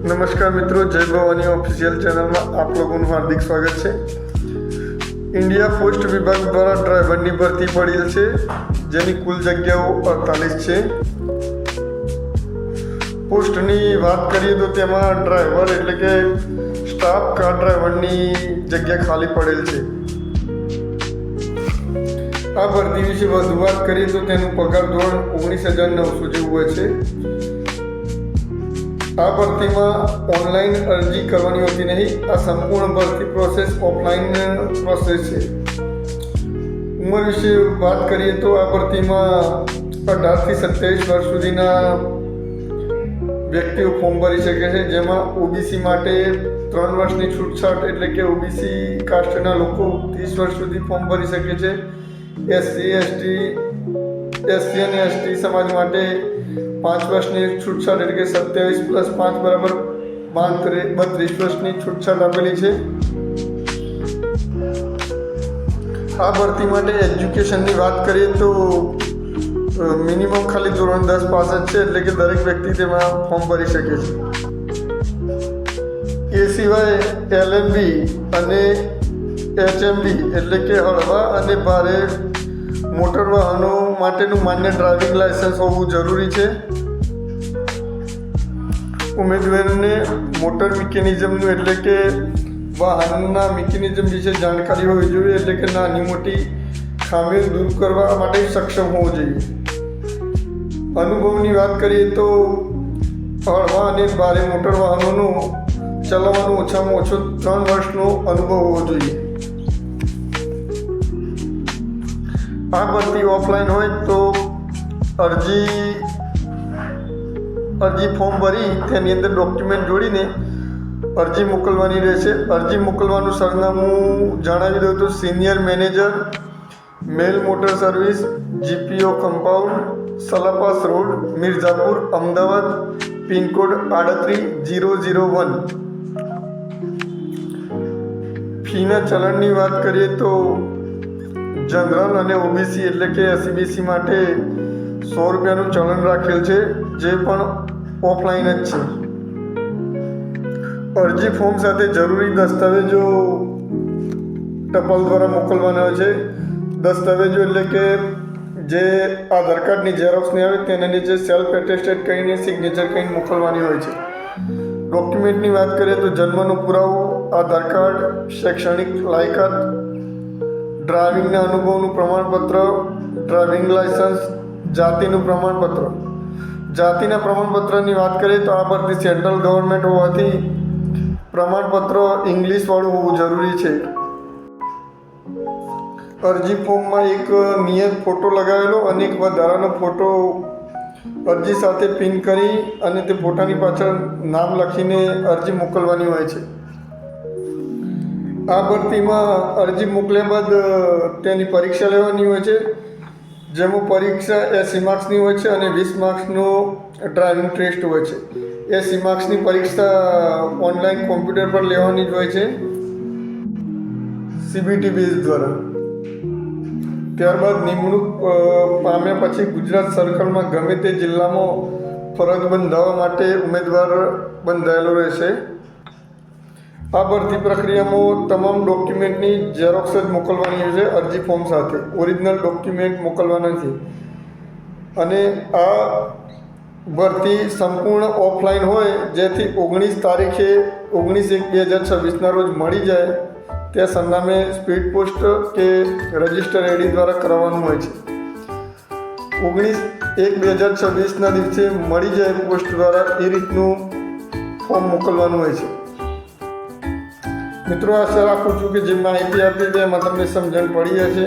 નમસ્કાર મિત્રો, જય ભવાની ઓફિશિયલ ચેનલમાં આપ લોકોનું હાર્દિક સ્વાગત છે. ઇન્ડિયા પોસ્ટ વિભાગ દ્વારા ડ્રાઈવરની ભરતી પડેલ છે, જેની કુલ જગ્યાઓ અડતાલીસ છે. પોસ્ટની વાત કરીએ તો તેમાં ડ્રાઈવર એટલે કે સ્ટાફ કાર ડ્રાઈવરની જગ્યા ખાલી પડેલ છે. આ ભરતી વિશે વધુ વાત કરીએ તો તેનું પગાર ધોરણ ઓગણીસ હજાર નવસો જેવું હોય છે. આ ભરતીમાં ઓનલાઈન અરજી કરવાની હોતી નહીં. આ સંપૂર્ણ ભરતી પ્રોસેસ ઓફલાઈન પ્રોસેસ છે. ઉંમર વિશે વાત કરીએ તો આ ભરતીમાં અઢારથી સત્યાવીસ વર્ષ સુધીના વ્યક્તિઓ ફોર્મ ભરી શકે છે, જેમાં ઓબીસી માટે ત્રણ વર્ષની છૂટછાટ એટલે કે ઓબીસી કાસ્ટના લોકો ત્રીસ વર્ષ સુધી ફોર્મ ભરી શકે છે. એસસી, એસટી એસસી અને એસટી સમાજ માટે પાંચ વર્ષની છૂટછાટ એટલે કે સત્યાવીસ પ્લસ પાંચ બરાબર બત્રીસ વર્ષની છૂટછાટ આપેલી છે. આ ભરતી માટે એજ્યુકેશનની વાત કરીએ તો મિનિમમ ખાલી ધોરણ દસ પાસ જ છે એટલે કે દરેક વ્યક્તિ તેમાં ફોર્મ ભરી શકે છે. એ સિવાય એલએમબી અને એચએમબી એટલે કે હળવા અને ભારે મોટર વાહનો માટેનું માન્ય ડ્રાઇવિંગ લાયસન્સ હોવું જરૂરી છે. ઉમેદવારને મોટર મિકેનિઝમનું એટલે કે વાહનના મિકેનિઝમ વિશે જાણકારી હોવી જોઈએ, એટલે કે નાની મોટી ખામીઓ દૂર કરવા માટે સક્ષમ હોવું જોઈએ. અનુભવની વાત કરીએ તો હળવા અને ભારે મોટર વાહનોનું ચલાવવાનો ઓછામાં ઓછો ત્રણ વર્ષનો અનુભવ હોવો જોઈએ. આ ભરતી ઓફલાઈન હોય તો અરજી અરજી ફોર્મ ભરી તેની અંદર ડોક્યુમેન્ટ જોડીને અરજી મોકલવાની રહેશે. અરજી મોકલવાનું સરનામું જણાવી દઉં તો senior manager mail motor service GPO compound Salapas road Mirzapur Ahmedabad pincode આડત્રીસ જીરો જીરો વન. ફીના ચલણની વાત કરીએ તો જનરલ અને ઓબીસી એટલે કે એસસીબીસી માટે સો રૂપિયાનું ચલણ રાખેલ છે, જે પણ ઓફલાઈન જ છે. અરજી ફોર્મ સાથે જરૂરી દસ્તાવેજો ટપાલ દ્વારા મોકલવાના હોય છે. દસ્તાવેજો એટલે કે જે આધાર કાર્ડની ઝેરોક્સની આવે તેને નીચે સેલ્ફ એટેસ્ટેડ કહીને સિગ્નેચર કહીને મોકલવાની હોય છે. ડોક્યુમેન્ટની વાત કરીએ તો જન્મનો પુરાવો, આધાર કાર્ડ, શૈક્ષણિક લાયકાત ડ્રાઇવિંગના અનુભવનું પ્રમાણપત્ર, ડ્રાઇવિંગ લાયસન્સ જાતિનું પ્રમાણપત્ર. જાતિના પ્રમાણપત્રની વાત કરીએ તો આ પરથી સેન્ટ્રલ ગવર્મેન્ટ હોવાથી પ્રમાણપત્ર ઇંગ્લિશવાળું હોવું જરૂરી છે. અરજી ફોર્મમાં એક નિયત ફોટો લગાવેલો અને એક વધારાનો ફોટો અરજી સાથે પિન કરી અને તે ફોટાની પાછળ નામ લખીને અરજી મોકલવાની હોય છે. આ ભરતીમાં અરજી મોકલ્યા બાદ તેની પરીક્ષા લેવાની હોય છે, જેમાં પરીક્ષા એસી માર્ક્સની હોય છે અને વીસ માર્ક્સનો ડ્રાઇવિંગ ટેસ્ટ હોય છે. એસી માર્ક્સની પરીક્ષા ઓનલાઈન કોમ્પ્યુટર પર લેવાની જ હોય છે. સીબીટી બેઝ દ્વારા. ત્યારબાદ નિમણૂક પામ્યા પછી ગુજરાત સર્કલમાં ગમે તે જિલ્લામાં ફરજ બંધાવવા માટે ઉમેદવાર બંધાયેલો રહેશે. આ ભરતી પ્રક્રિયામાં તમામ ડોક્યુમેન્ટની ઝેરોક્સ જ મોકલવાની હોય છે, અરજી ફોર્મ સાથે. ઓરિજિનલ ડોક્યુમેન્ટ મોકલવા નથી અને આ ભરતી સંપૂર્ણ ઓફલાઈન હોય, જેથી ઓગણીસ તારીખે ઓગણીસ એક બે હજાર છવ્વીસના રોજ મળી જાય, તે સરનામે સ્પીડ પોસ્ટ કે રજિસ્ટર એડી દ્વારા કરવાનું હોય છે. ઓગણીસ એક બે હજાર છવ્વીસના દિવસે મળી જાય પોસ્ટ દ્વારા એ રીતનું ફોર્મ મોકલવાનું હોય છે. મિત્રો આશા રાખું છું કે જે માહિતી આપી તેમાં તમને સમજણ પડી હશે.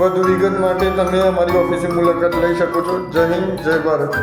વધુ વિગત માટે તમે અમારી ઓફિસે મુલાકાત લઈ શકો છો. જય હિન્દ, જય ભારત.